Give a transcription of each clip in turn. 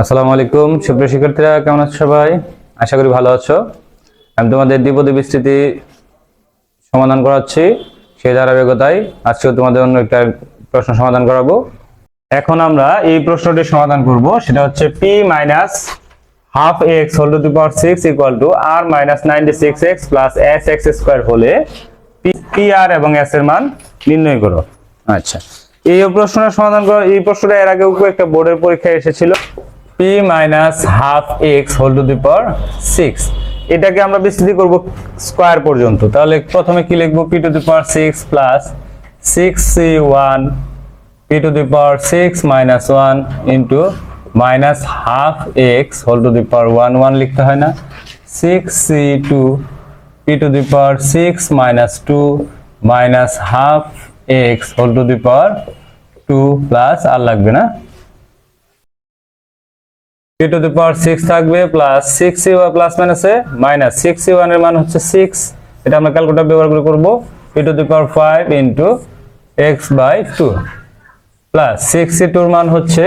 আসসালামু আলাইকুম। সুপ্রিয় শিক্ষার্থীরা, কেমন আছো সবাই? আশা করি ভালো আছো। আমি তোমাদের দ্বিপদী বিস্তৃতি সমাধান করাচ্ছি সেই ধারাবাহিকতায়। আজকে তোমাদের অন্য একটা প্রশ্ন সমাধান করাবো। এখন আমরা এই প্রশ্নটি সমাধান করব। সেটা হচ্ছে P minus half x whole to power six equal to R minus ninety six x plus S x square হলে পি আর এবং এস এর মান নির্ণয় করো। আচ্ছা। এই প্রশ্নটা সমাধান করো এই প্রশ্নটা এর আগেও একটা বোর্ডের পরীক্ষায় এসেছিল। P minus half x whole to the power six এটাকে আমরা বিস্তৃতি করব স্কোয়ার পর্যন্ত। তাহলে প্রথমে কি লিখব? P to the power six plus six C one P to the power six minus one into minus half x whole to the power one one লিখতে হয় না। Six C two P to the power six minus two minus half x whole to the power two plus আর লাগবে না। P to the power six থাকবে plus six C one plus মাইনাসে minus six C ওয়ানের মান হচ্ছে six এটা আমরা calculator ব্যবহার করে করব। P to the power five into x by two plus six C টুর মান হচ্ছে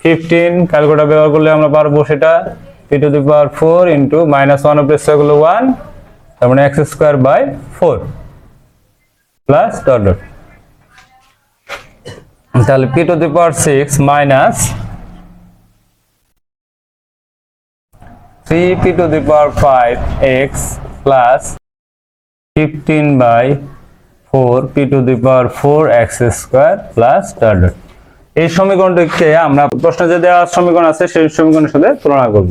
ফিফটিন ক্যালকুলেটার ব্যবহার করলে আমরা পারব সেটা। P to the power four into minus one of square one তার মানে x square by four plus dot dot তাহলে P to the power six minus three P to the power five x plus fifteen by four P to the power four x square plus dot এই সমীকরণটিকে আমরা প্রশ্নে যে দেওয়া সমীকরণ আছে, সেই সমীকরণের সাথে তুলনা করব।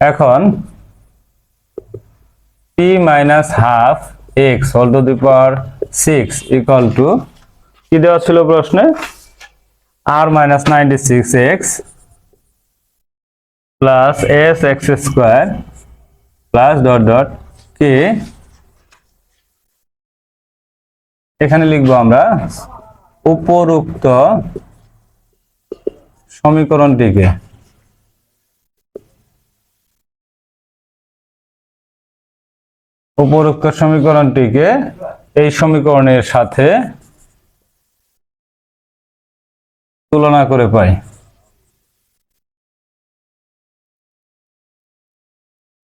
এখন P minus half x whole to the power six equal to কি দেওয়া ছিল প্রশ্নে? R minus ninety six x plus S x square plus dot dot কে এখানে লিখব আমরা উপরোক্ত সমীকরণটিকে। উপরোক্ত সমীকরণটিকে এই সমীকরণের সাথে তুলনা করে পাই।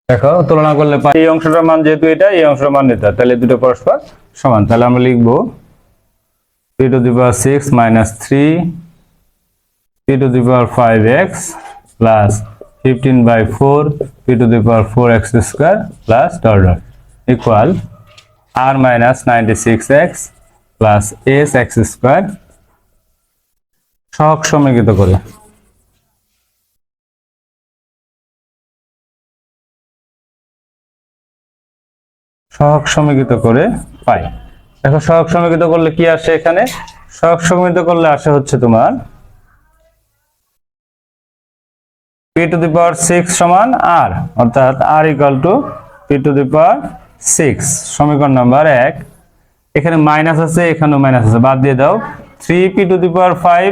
দেখো, তুলনা করলে পাই। এই অংশটার মান যেহেতু এটা, এই অংশটার মান এটা। তাহলে দুটো পরস্পর সমান। তাহলে আমরা লিখব P to the power six minus three P to the power five x plus fifteen by four P to the power four x square plus dot dot equal R minus ninety six x plus S x square সহগ সমীকৃত করে। সহগ সমীকৃত করে পাই। দেখো সহগ সমীকৃত করলে কি আসে এখানে? সহগ সমীকৃত করলে আসে হচ্ছে তোমার P to the power six সমান আর, অর্থাৎ R equal to P to the power six, সমীকরণ নাম্বার এক। এখানে মাইনাস আছে, এখানেও মাইনাস আছে। বাদ দিয়ে দাও। Three P to the power five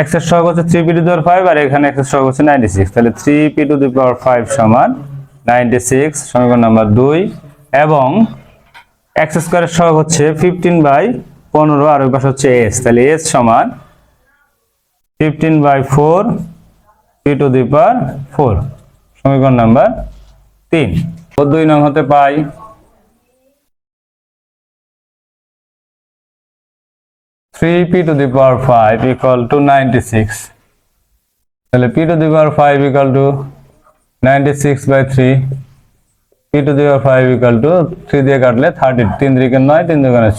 এক্সের সহগ হচ্ছে three P to power five আর এখানে এক্সের সহগ হচ্ছে নাইনটি সিক্স তাহলে three P to the power five সমান নাইনটি সিক্স সমীকরণ নাম্বার দুই। এবং এক্স স্কোয়ারের সহগ হচ্ছে ফিফটিন বাই পনেরো আর ওই পাশে হচ্ছে এস তাহলে এস সমান fifteen by four P to the power four সমীকরণ নাম্বার তিন। দুই নং হতে পাই three P to the power five equal to ninety six তাহলে P to the power five equal to ninety six by three P to the power five equal to three দিয়ে কাটলে thirty তিন দিকে নয়, তিন দিকে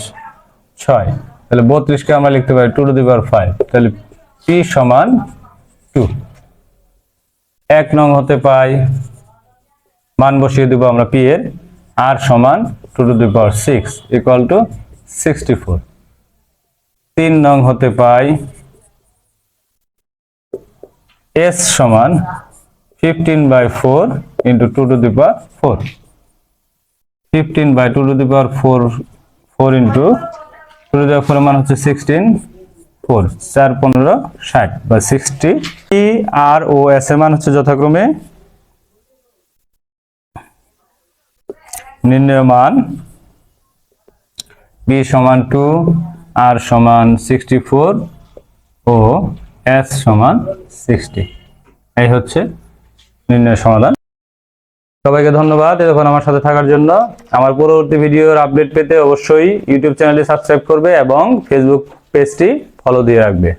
ছয়। তাহলে বত্রিশকে আমরা লিখতে পারি two to the power five তাহলে পি সমান টু এক নং হতে পাই, মান বসিয়ে দেবো আমরা পি এর। আর সমান two to the power six equal to sixty four তিন নং হতে পাই এস সমান fifteen by four into two to the power four fifteen by two to the power four four into two to the power four মান হচ্ছে sixteen four চার, পনেরো, ষাট বা সিক্সটি ই আর ও এস এর মান হচ্ছে যথাক্রমে নির্ণয় মান। বি সমান টু আর সমান সিক্সটি ফোর ও এস সমান সিক্সটি এই হচ্ছে নির্ণয় সমাধান। সবাইকে ধন্যবাদ এতক্ষণ আমার সাথে থাকার জন্য। আমার পরবর্তী ভিডিওর আপডেট পেতে অবশ্যই ইউটিউব চ্যানেলটি সাবস্ক্রাইব করবে এবং ফেসবুক পেজটি ফলো দিয়ে রাখবে।